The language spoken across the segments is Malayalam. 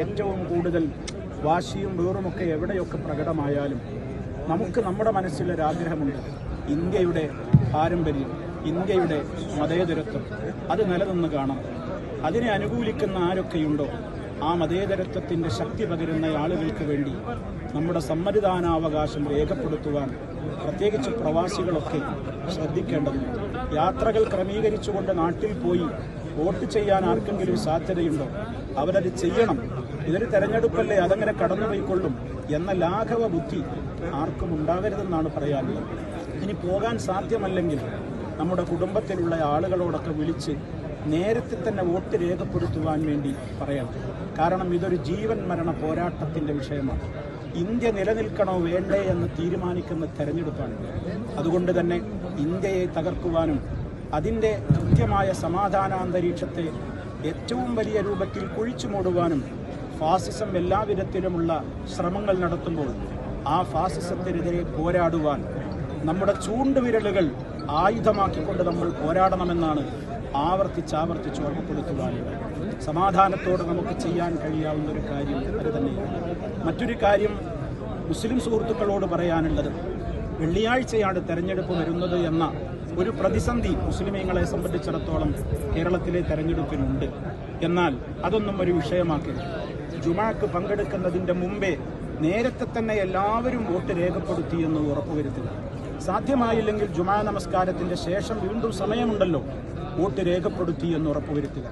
ഏറ്റവും കൂടുതൽ വാശിയും വേറുമൊക്കെ എവിടെയൊക്കെ പ്രകടമായാലും നമുക്ക് നമ്മുടെ മനസ്സിലൊരാഗ്രഹമുണ്ട്. ഇന്ത്യയുടെ പാരമ്പര്യം ഇന്ത്യയുടെ മതേതരത്വം അത് നിലനിന്ന് കാണാം. അതിനെ അനുകൂലിക്കുന്ന ആരൊക്കെയുണ്ടോ? ആ മതേതരത്വത്തിന്റെ ശക്തി പകരുന്ന ആളുകൾക്ക് വേണ്ടി നമ്മുടെ സമ്മതിദാനാവകാശം രേഖപ്പെടുത്തുവാൻ പ്രത്യേകിച്ച് പ്രവാസികളൊക്കെ ശ്രദ്ധിക്കേണ്ടതുണ്ട്. യാത്രകൾ ക്രമീകരിച്ചുകൊണ്ട് നാട്ടിൽ പോയി വോട്ട് ചെയ്യാൻ ആർക്കെങ്കിലും സാധ്യതയുണ്ടോ? അവരത് ചെയ്യണം. ഇതൊരു തെരഞ്ഞെടുപ്പല്ലേ? അതങ്ങനെ കടന്നുപോയിക്കൊള്ളും എന്ന ലാഘവ ബുദ്ധി ആർക്കും ഉണ്ടാകരുതെന്നാണ് പറയാനുള്ളത്. ഇനി പോകാൻ സാധ്യമല്ലെങ്കിൽ നമ്മുടെ കുടുംബത്തിലുള്ള ആളുകളോടൊക്കെ വിളിച്ച് നേരത്തെ തന്നെ വോട്ട് രേഖപ്പെടുത്തുവാൻ വേണ്ടി പറയണം. കാരണം ഇതൊരു ജീവൻ മരണ പോരാട്ടത്തിന്റെ വിഷയമാണ്. ഇന്ത്യ നിലനിൽക്കണോ വേണ്ടേ എന്ന് തീരുമാനിക്കുന്ന തെരഞ്ഞെടുപ്പാണ്. അതുകൊണ്ട് തന്നെ ഇന്ത്യയെ തകർക്കുവാനും അതിന്റെ കൃത്യമായ സമാധാനാന്തരീക്ഷത്തെ ഏറ്റവും വലിയ രൂപത്തിൽ കുഴിച്ചു മൂടുവാനും ഫാസിസം എല്ലാവിധത്തിലുമുള്ള ശ്രമങ്ങൾ നടത്തുമ്പോൾ ആ ഫാസിസത്തിനെതിരെ പോരാടുവാൻ നമ്മുടെ ചൂണ്ടുവിരലുകൾ ആയുധമാക്കിക്കൊണ്ട് നമ്മൾ പോരാടണമെന്നാണ് ആവർത്തിച്ചാവർത്തിച്ച് ഓർമ്മപ്പെടുത്തുവാനുള്ളത് സമാധാനത്തോടെ നമുക്ക് ചെയ്യാൻ കഴിയാവുന്ന ഒരു കാര്യം അത് തന്നെയാണ്. മറ്റൊരു കാര്യം മുസ്ലിം സുഹൃത്തുക്കളോട് പറയാനുള്ളത്. വെള്ളിയാഴ്ചയാണ് തെരഞ്ഞെടുപ്പ് വരുന്നത് എന്ന ഒരു പ്രതിസന്ധി മുസ്ലിമീങ്ങളെ സംബന്ധിച്ചിടത്തോളം കേരളത്തിലെ തെരഞ്ഞെടുപ്പിനുണ്ട് എന്നാൽ അതൊന്നും ഒരു വിഷയമാക്കരുത് ജുമാക്ക് പങ്കെടുക്കുന്നതിന്റെ മുമ്പേ നേരത്തെ തന്നെ എല്ലാവരും വോട്ട് രേഖപ്പെടുത്തി എന്ന് ഉറപ്പുവരുത്തുക സാധ്യമായില്ലെങ്കിൽ ജുമാ നമസ്കാരത്തിന്റെ ശേഷം വീണ്ടും സമയമുണ്ടല്ലോ വോട്ട് രേഖപ്പെടുത്തി എന്ന് ഉറപ്പുവരുത്തുക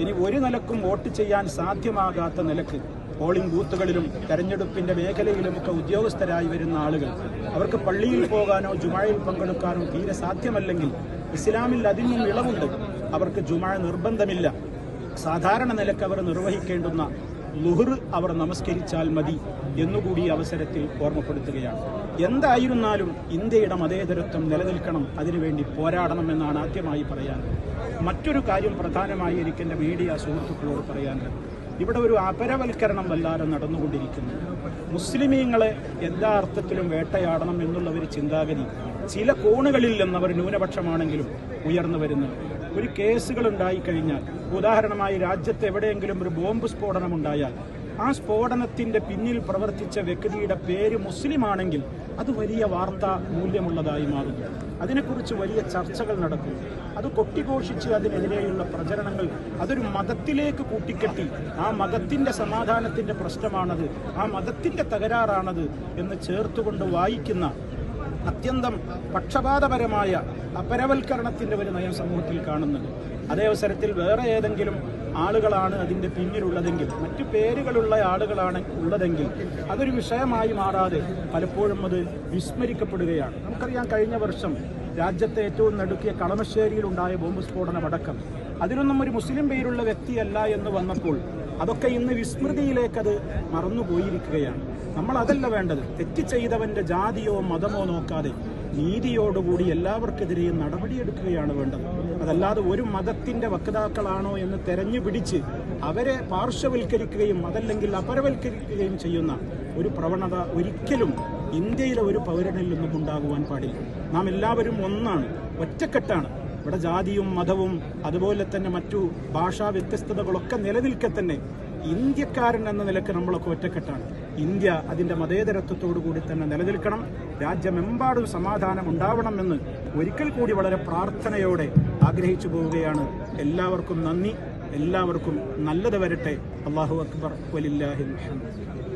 ഇനി ഒരു നിലക്കും വോട്ട് ചെയ്യാൻ സാധ്യമാകാത്ത നിലയ്ക്ക് പോളിംഗ് ബൂത്തുകളിലും തെരഞ്ഞെടുപ്പിന്റെ മേഖലയിലുമൊക്കെ ഉദ്യോഗസ്ഥരായി വരുന്ന ആളുകൾ. അവർക്ക് പള്ളിയിൽ പോകാനോ ജുമായിൽ പങ്കെടുക്കാനോ തീരെ സാധ്യമല്ലെങ്കിൽ ഇസ്ലാമിൽ അതിനും ഇളവുണ്ട്. അവർക്ക് ജുമാ നിർബന്ധമില്ല. സാധാരണ നിലയ്ക്ക് അവർ നിർവഹിക്കേണ്ടുന്ന ലുഹർ അവർ നമസ്കരിച്ചാൽ മതി എന്നുകൂടി അവസരത്തിൽ ഓർമ്മപ്പെടുത്തുകയാണ്. എന്തായിരുന്നാലും ഇന്ത്യയുടെ മതേതരത്വം നിലനിൽക്കണം അതിനുവേണ്ടി പോരാടണം എന്നാണ് ആദ്യമായി പറയാൻ മറ്റൊരു കാര്യം പ്രധാനമായി എനിക്ക് എന്റെ മീഡിയ സുഹൃത്തുക്കളോട് പറയാനുള്ളത്. ഇവിടെ ഒരു അപരവൽക്കരണം വല്ലാതെ നടന്നുകൊണ്ടിരിക്കുന്നു. മുസ്ലിമീങ്ങളെ എല്ലാ അർത്ഥത്തിലും വേട്ടയാടണം എന്നുള്ള ഒരു ചിന്താഗതി. ചില കോണുകളിൽ നിന്നവർ ന്യൂനപക്ഷമാണെങ്കിലും ഉയർന്നു വരുന്നുണ്ട്. ഒരു കേസുകൾ ഉണ്ടായിക്കഴിഞ്ഞാൽ ഉദാഹരണമായി രാജ്യത്ത് എവിടെയെങ്കിലും ഒരു ബോംബ് സ്ഫോടനം ഉണ്ടായാൽ ആ സ്ഫോടനത്തിന്റെ പിന്നിൽ പ്രവർത്തിച്ച വ്യക്തിയുടെ പേര് മുസ്ലിം ആണെങ്കിൽ അത് വലിയ വാർത്താ മൂല്യമുള്ളതായി മാറുന്നു. അതിനെക്കുറിച്ച് വലിയ ചർച്ചകൾ നടക്കും. അത് കൊട്ടിഘോഷിച്ച് അതിനെതിരെയുള്ള പ്രചരണങ്ങൾ അതൊരു മതത്തിലേക്ക് കൂട്ടിക്കെട്ടി ആ മതത്തിന്റെ സമാധാനത്തിന്റെ പ്രശ്നമാണത് ആ മതത്തിന്റെ തകരാറാണത് എന്ന് ചേർത്തുകൊണ്ട് വായിക്കുന്ന അത്യന്തം പക്ഷപാതപരമായ അപരവൽക്കരണത്തിന്റെ ഒരു നയം സമൂഹത്തിൽ കാണുന്നുണ്ട്. അതേ അവസരത്തിൽ വേറെ ഏതെങ്കിലും ആളുകളാണ് അതിന്റെ പിന്നിലുള്ളതെങ്കിൽ മറ്റു പേരുകളുള്ള ആളുകളാണ് ഉള്ളതെങ്കിൽ അതൊരു വിഷയമായി മാറാതെ പലപ്പോഴും അത് വിസ്മരിക്കപ്പെടുകയാണ്. നമുക്കറിയാം കഴിഞ്ഞ വർഷം രാജ്യത്തെ ഏറ്റവും നടുക്കിയ കളമശ്ശേരിയിലുണ്ടായ ബോംബ് സ്ഫോടനമടക്കം അതിനൊന്നും ഒരു മുസ്ലിം പേരുള്ള വ്യക്തിയല്ല എന്ന് വന്നപ്പോൾ അതൊക്കെ ഇന്ന് വിസ്മൃതിയിലേക്ക് അത് മറന്നുപോയിരിക്കുകയാണ്. നമ്മൾ അതല്ല വേണ്ടത്. തെറ്റ് ചെയ്തവന്റെ ജാതിയോ മതമോ നോക്കാതെ നീതിയോടുകൂടി എല്ലാവർക്കെതിരെയും നടപടിയെടുക്കുകയാണ് വേണ്ടത്. അതല്ലാതെ ഒരു മതത്തിന്റെ വക്താക്കളാണോ എന്ന് തെരഞ്ഞു പിടിച്ച് അവരെ പാർശ്വവൽക്കരിക്കുകയും അതല്ലെങ്കിൽ അപരവൽക്കരിക്കുകയും ചെയ്യുന്ന ഒരു പ്രവണത ഒരിക്കലും ഇന്ത്യയിലെ ഒരു പൗരനിൽ നിന്നും ഉണ്ടാകുവാൻ പാടില്ല. നാം എല്ലാവരും ഒന്നാണ് ഒറ്റക്കെട്ടാണ്. ഇവിടെ ജാതിയും മതവും അതുപോലെ തന്നെ മറ്റു ഭാഷാ വ്യത്യസ്തതകളൊക്കെ നിലനിൽക്കെ തന്നെ ഇന്ത്യക്കാരൻ എന്ന നിലയ്ക്ക് നമ്മളൊക്കെ ഒറ്റക്കെട്ടാണ്. ഇന്ത്യ അതിന്റെ മതേതരത്വത്തോടു കൂടി തന്നെ നിലനിൽക്കണം. രാജ്യമെമ്പാടും സമാധാനം ഉണ്ടാവണമെന്ന് ഒരിക്കൽ കൂടി വളരെ പ്രാർത്ഥനയോടെ ആഗ്രഹിച്ചു പോവുകയാണ്. എല്ലാവർക്കും നന്ദി. എല്ലാവർക്കും നല്ലത് വരട്ടെ. അള്ളാഹു അക്ബർ. വലില്ലാഹി ഹംദ്